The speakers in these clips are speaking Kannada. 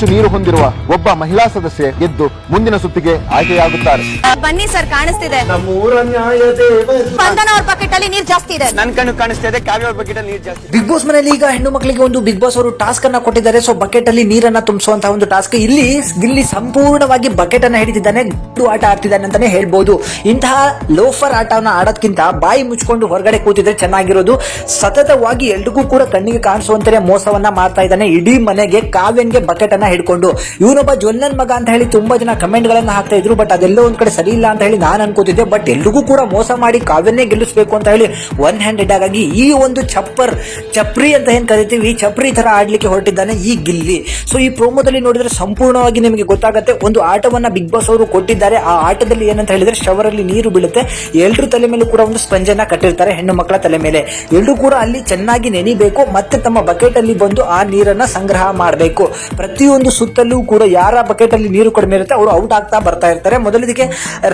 ಹೆಚ್ಚು ನೀರು ಹೊಂದಿರುವ ಒಬ್ಬ ಮಹಿಳಾ ಸದಸ್ಯೆ ಗೆದ್ದು ಮುಂದಿನ ಸುತ್ತಿಗೆ ಆಯ್ಕೆಯಾಗುತ್ತಾರೆ. ಬನ್ನಿ ಸರ್ ಕಾಣಿಸ್ತಿದೆ. ನಮ್ಮೂರ ನ್ಯಾಯ ದೇವರು ಸ್ಪಂದನ ಅವ್ರ ಪಕೆಟ್ ಅಲ್ಲಿ ನೀರ್ ಜಾಸ್ತಿ ಇದೆ. ನನ್ ಕಣ್ಣು ಕಾಣಿಸ್ತಾ ಇದೆ ಕಾವ್ಯ ಅವ್ರ ಬಕೆಟ್ ನೀರ್ ಜಾಸ್ತಿ ಬಿಗ್ ಬಾಸ್ ಮನೆಯಲ್ಲಿ ಈಗ ಹೆಣ್ಣು ಮಕ್ಕಳಿಗೆ ಒಂದು ಬಿಗ್ ಬಾಸ್ ಅವರು ಟಾಸ್ಕ್ ಅನ್ನ ಕೊಟ್ಟಿದ್ದಾರೆ. ಸೊ ಬಕೆಟ್ ಅಲ್ಲಿ ನೀರನ್ನ ತುಂಬಿಸುವಂತಹ ಒಂದು ಟಾಸ್ಕ್ ಇಲ್ಲಿ ಇಲ್ಲಿ ಸಂಪೂರ್ಣವಾಗಿ ಬಕೆಟ್ ಅನ್ನ ಹಿಡಿದಿದ್ದಾನೆ ಗುಡ್ಡು ಆಟ ಆಡ್ತಿದ್ದಾನೆ ಅಂತಾನೆ ಹೇಳ್ಬಹುದು ಇಂತಹ ಲೋಫರ್ ಆಟವನ್ನ ಆಡೋದ್ಕಿಂತ ಬಾಯಿ ಮುಚ್ಕೊಂಡು ಹೊರಗಡೆ ಕೂತಿದ್ರೆ ಚೆನ್ನಾಗಿರೋದು. ಸತತವಾಗಿ ಎಲ್ರಿಗೂ ಕೂಡ ಕಣ್ಣಿಗೆ ಕಾಣಿಸುವಂತೆ ಮೋಸವನ್ನ ಮಾಡ್ತಾ ಇದ್ದಾನೆ. ಇಡೀ ಮನೆಗೆ ಕಾವ್ಯನ್ಗೆ ಬಕೆಟ್ ಅನ್ನ ಹಿಡ್ಕೊಂಡು, ಇವನೊಬ್ಬ ಜ್ವಲ್ಲನ್ ಮಗ ಅಂತ ಹೇಳಿ ತುಂಬಾ ಜನ ಕಮೆಂಟ್ ಗಳನ್ನ ಹಾಕ್ತಾ ಇದ್ರು ಬಟ್ ಅದೆಲ್ಲೋ ಒಂದ್ ಕಡೆ ಸರಿ ಇಲ್ಲ ಅಂತ ಹೇಳಿ ನಾನು ಅನ್ಕೋತಿದ್ದೆ ಬಟ್ ಎಲ್ರಿಗೂ ಕೂಡ ಮೋಸ ಮಾಡಿ ಕಾವ್ಯನ್ನೇ ಗೆಲ್ಲಿಸಬೇಕು ಅಂತ ಹೇಳಿ ಒನ್ ಹ್ಯಾಂಡೆಡ್ ಆಗಿ ಈ ಒಂದು ಚಪ್ಪರ್, ಚಪ್ರಿ ಅಂತ ಏನ್ ಕರಿತೀವಿ, ಈ ಚಪ್ರಿ ತರ ಆಡ್ಲಿಕ್ಕೆ ಹೊರಟಿದ್ದಾನೆ ಈ ಗಿಲ್ಲಿ. ಸೊ ಈ ಪ್ರೋಮೋದಲ್ಲಿ ನೋಡಿದ್ರೆ ಸಂಪೂರ್ಣವಾಗಿ ನಿಮಗೆ ಗೊತ್ತಾಗುತ್ತೆ, ಒಂದು ಆಟವನ್ನ ಬಿಗ್ ಬಾಸ್ ಅವರು ಕೊಟ್ಟಿದ್ದಾರೆ, ಆ ಆಟದಲ್ಲಿ ಏನಂತ ಹೇಳಿದ್ರೆ ಶವರ್ ಅಲ್ಲಿ ನೀರು ಬೀಳುತ್ತೆ, ಎಲ್ರು ತಲೆ ಮೇಲೆ ಕೂಡ ಒಂದು ಸ್ಪಂಜನ್ನ ಕಟ್ಟಿರ್ತಾರೆ ಹೆಣ್ಣು ಮಕ್ಕಳ ತಲೆ ಮೇಲೆ. ಎಲ್ರು ಕೂಡ ಅಲ್ಲಿ ಚೆನ್ನಾಗಿ ನೆನಿಬೇಕು, ಮತ್ತೆ ತಮ್ಮ ಬಕೆಟ್ ಅಲ್ಲಿ ಬಂದು ಆ ನೀರನ್ನ ಸಂಗ್ರಹ ಮಾಡಬೇಕು. ಪ್ರತಿಯೊಂದು ಸುತ್ತಲೂ ಕೂಡ ಯಾರ ಬಕೆಟ್ ಅಲ್ಲಿ ನೀರು ಕಡಿಮೆ ಇರುತ್ತೆ, ಅವರು ಔಟ್ ಆಗ್ತಾ ಬರ್ತಾ ಇರ್ತಾರೆ. ಮೊದಲಿಗೆ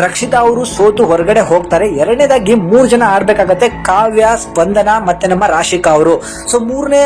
ರಕ್ಷಿತಾ ಅವರು ಸೋತು ಹೊರಗಡೆ ಹೋಗ್ತಾರೆ. ಎರಡನೇದಾಗಿ ಮೂರು ಜನ ಆಡ್ಬೇಕಾಗತ್ತೆ, ಕಾವ್ಯ, ಸ್ಪಂದನ ಮತ್ತೆ ನಮ್ಮ ರಾಶಿಕಾ ಅವರು. ಸೊ ಮೂರನೇ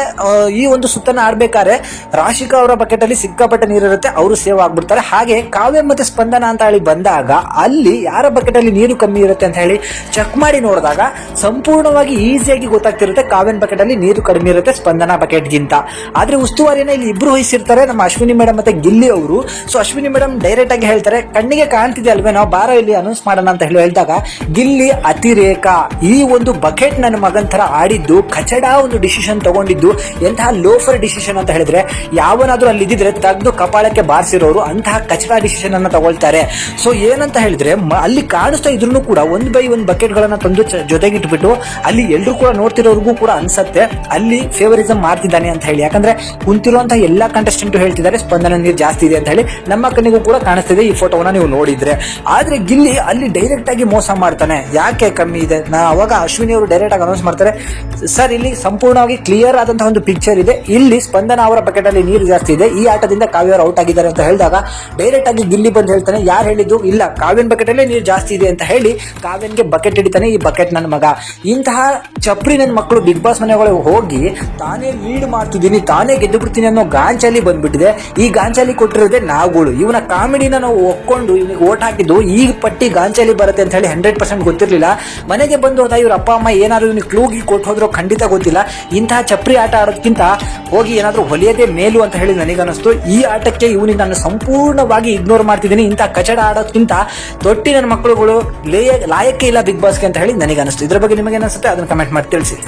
ಈ ಒಂದು ಸುತ್ತನ್ನ ಆಡ್ಬೇಕಾದ್ರೆ ರಾಶಿಕಾ ಅವರ ಬಕೆಟ್ ಅಲ್ಲಿ ಸಿಕ್ಕಾಪಟ್ಟೆ ನೀರಿರುತ್ತೆ ಅವರು ಸೇವ್ ಆಗ್ಬಿಡ್ತಾರೆ. ಹಾಗೆ ಕಾವ್ಯ ಮತ್ತೆ ಸ್ಪಂದನ ಅಂತ ಹೇಳಿ ಬಂದಾಗ ಅಲ್ಲಿ ಯಾರ ಬಕೆಟ್ ಅಲ್ಲಿ ನೀರು ಕಮ್ಮಿ ಇರುತ್ತೆ ಅಂತ ಹೇಳಿ ಚೆಕ್ ಮಾಡಿ ನೋಡಿದಾಗ ಸಂಪೂರ್ಣವಾಗಿ ಈಸಿಯಾಗಿ ಗೊತ್ತಾಗ್ತಿರುತ್ತೆ ಕಾವ್ಯನ್ ಬಕೆಟ್ ಅಲ್ಲಿ ನೀರು ಕಡಿಮೆ ಇರುತ್ತೆ ಸ್ಪಂದನ ಬಕೆಟ್ ಗಿಂತ. ಆದ್ರೆ ಉಸ್ತುವಾರಿನ ಇಲ್ಲಿ ಇಬ್ರು ವಹಿಸಿರ್ತಾರೆ, ನಮ್ಮ ಅಶ್ವಿನಿ ಮೇಡಮ್ ಮತ್ತೆ ಗಿಲ್ಲಿ ಅವರು. ಸೊ ಅಶ್ವಿನಿ ಮೇಡಮ್ ಡೈರೆಕ್ಟ್ ಆಗಿ ಹೇಳ್ತಾರೆ, ಕಣ್ಣಿಗೆ ಕಾಣ್ತಿದೆ ಅಲ್ವೇ, ನಾವು ಬಾರ ಇಲ್ಲಿ ಅನೌನ್ಸ್ ಮಾಡೋಣ ಅಂತ ಹೇಳಿ ಹೇಳಿದಾಗ, ಗಿಲ್ಲಿ ಅತಿರೇಕ, ಈ ಒಂದು ಬಕೆಟ್ ನನ್ನ ಮಗನ ತರ ಆಡಿದ್ದು, ಕಚಡ ಒಂದು ಡಿಸಿಷನ್ ತಗೊಂಡಿದ್ದು, ಎಂತಹ ಲೋಫರ್ ಡಿಸಿಷನ್ ಅಂತ ಹೇಳಿದ್ರೆ, ಯಾವನಾದ್ರೂ ಅಲ್ಲಿ ಇದ್ದಿದ್ರೆ ತಗ್ದು ಕಪಾಳಕ್ಕೆ ಬಾರಿಸಿರೋರು ಅಂತಹ ಕಚಡ ಡಿಸಿಷನ್ ಅನ್ನ ತಗೊಳ್ತಾರೆ. ಸೊ ಏನಂತ ಹೇಳಿದ್ರೆ ಅಲ್ಲಿ ಕಾಣಿಸ್ತಾ ಇದ್ರು ಕೂಡ ಒಂದ್ ಬೈ ಒಂದ್ ಬಕೆಟ್ ಗಳನ್ನ ತಂದು ಜೊತೆಗಿಟ್ಬಿಟ್ಟು, ಅಲ್ಲಿ ಎಲ್ಲರೂ ಕೂಡ ನೋಡ್ತಿರೋರ್ಗೂ ಕೂಡ ಅನ್ಸತ್ತೆ, ಅಲ್ಲಿ ಫೇವರಿಸಮ್ ಮಾಡ್ತಿದ್ದಾನೆ ಅಂತ ಹೇಳಿ. ಯಾಕಂದ್ರೆ, ಕುಂತಿರುವಂತಹ ಎಲ್ಲಾ ಕಂಟೆಸ್ಟೆಂಟ್ ಹೇಳ್ತಿದ್ದಾರೆ ಸ್ಪಂದನ ನೀರು ಜಾಸ್ತಿ ಇದೆ ಅಂತ ಹೇಳಿ ನಮ್ಮ ಕಣ್ಣಿಗೂ ಕೂಡ ಕಾಣಿಸ್ತಿದೆ ಈ ಫೋಟೋವನ್ನ ನೀವು ನೋಡಿದ್ರೆ. ಆದ್ರೆ ಗಿಲ್ಲಿ ಅಲ್ಲಿ ಡೈರೆಕ್ಟ್ ಆಗಿ ಮೋಸ ಮಾಡ್ತಾನೆ. ಯಾಕೆ ಕಮ್ಮಿ ಇದೆ? ನಾ ಅವಾಗ ಅಶ್ವಿನಿ ಅವರು ಡೈರೆಕ್ಟ್ ಆಗಿ ಅನೌನ್ಸ್ ಮಾಡ್ತಾರೆ, ಸರ್, ಇಲ್ಲಿ ಸಂಪೂರ್ಣವಾಗಿ ಕ್ಲಿಯರ್ ಆದಂತಹ ಒಂದು ಪಿಕ್ಚರ್ ಇದೆ. ಇಲ್ಲಿ ಸ್ಪಂದನ ಅವರ ಬಕೆಟ್ ಅಲ್ಲಿ ನೀರು ಜಾಸ್ತಿ ಇದೆ. ಈ ಆಟದಿಂದ ಕಾವ್ಯ ಅವರು ಔಟ್ ಆಗಿದ್ದಾರೆ ಅಂತ ಹೇಳಿದಾಗ ಡೈರೆಕ್ಟ್ ಆಗಿ ಗಿಲ್ಲಿ ಬಂದು ಹೇಳ್ತಾನೆ, ಯಾರು ಹೇಳಿದ್ದು? ಇಲ್ಲ, ಕಾವ್ಯನ್ ಬಕೆಟ್ ಅಲ್ಲೇ ನೀರು ಜಾಸ್ತಿ ಇದೆ ಅಂತ ಹೇಳಿ ಕಾವ್ಯನ್ಗೆ ಬಕೆಟ್ ಹಿಡಿತಾನೆ ಈ ಬಕೆಟ್ ನನ್ನ ಮಗ. ಇಂತಹ ಚಪ್ರಿ ನನ್ನ ಮಕ್ಕಳು ಬಿಗ್ ಬಾಸ್ ಮನೆಗಳಿಗೆ ಹೋಗಿ ತಾನೇ ಲೀಡ್ ಮಾಡ್ತಿದ್ದೀನಿ, ತಾನೇ ಗೆದ್ದು ಬಿಡ್ತೀನಿ ಅನ್ನೋ ಗಾಂಚಲ್ಲಿ ಬಂದ್ಬಿಟ್ಟಿದೆ. ಈ ಗಾಂಚಾಲಿ ಕೊಟ್ಟಿರೋದೇ ನಾವುಗಳು. ಇವನ ಕಾಮಿಡಿನ ನಾವು ಒಕ್ಕೊಂಡು ಇವನಿಗೆ ಓಟ್ ಹಾಕಿದ್ದು ಈ ಪಟ್ಟಿ ಗಾಂಚಾಲಿ ಬರುತ್ತೆ ಅಂತ ಹೇಳಿ ಹಂಡ್ರೆಡ್ ಪರ್ಸೆಂಟ್ ಗೊತ್ತಿರಲಿಲ್ಲ. ಮನೆಗೆ ಬಂದು ಹೋದ ಇವ್ರ ಅಪ್ಪ, ಅಮ್ಮ ಏನಾದ್ರು ಇವನಿಗೆ ಕ್ಲೂಗಿ ಕೊಟ್ಟು ಹೋದ್ರೋ ಖಂಡಿತ ಗೊತ್ತಿಲ್ಲ. ಇಂತಹ ಚಪ್ರಿ ಆಟ ಆಡೋದಕ್ಕಿಂತ ಹೋಗಿ ಏನಾದರೂ ಹೊಲಿಯೋದೇ ಮೇಲು ಅಂತ ಹೇಳಿ ನನಗನ್ನಿಸ್ತು. ಈ ಆಟಕ್ಕೆ ಇವನಿಗೆ ನಾನು ಸಂಪೂರ್ಣವಾಗಿ ಇಗ್ನೋರ್ ಮಾಡ್ತಿದ್ದೀನಿ. ಇಂಥ ಕಚಡ ಆಡೋದಕ್ಕಿಂತ ತೊಟ್ಟಿ ನನ್ನ ಮಕ್ಕಳುಗಳು ಲೇಯ ಲಾಯಕ್ಕೆ ಇಲ್ಲ ಬಿಗ್ ಬಾಸ್ಗೆ ಅಂತ ಹೇಳಿ ನನಗೆ ಅನಿಸ್ತು ಇದ್ರ ಬಗ್ಗೆ ನಿಮಗೆ ಅನಿಸುತ್ತೆ ಅದನ್ನ ಕಮೆಂಟ್ ಮಾಡಿ ತಿಳಿಸಿ.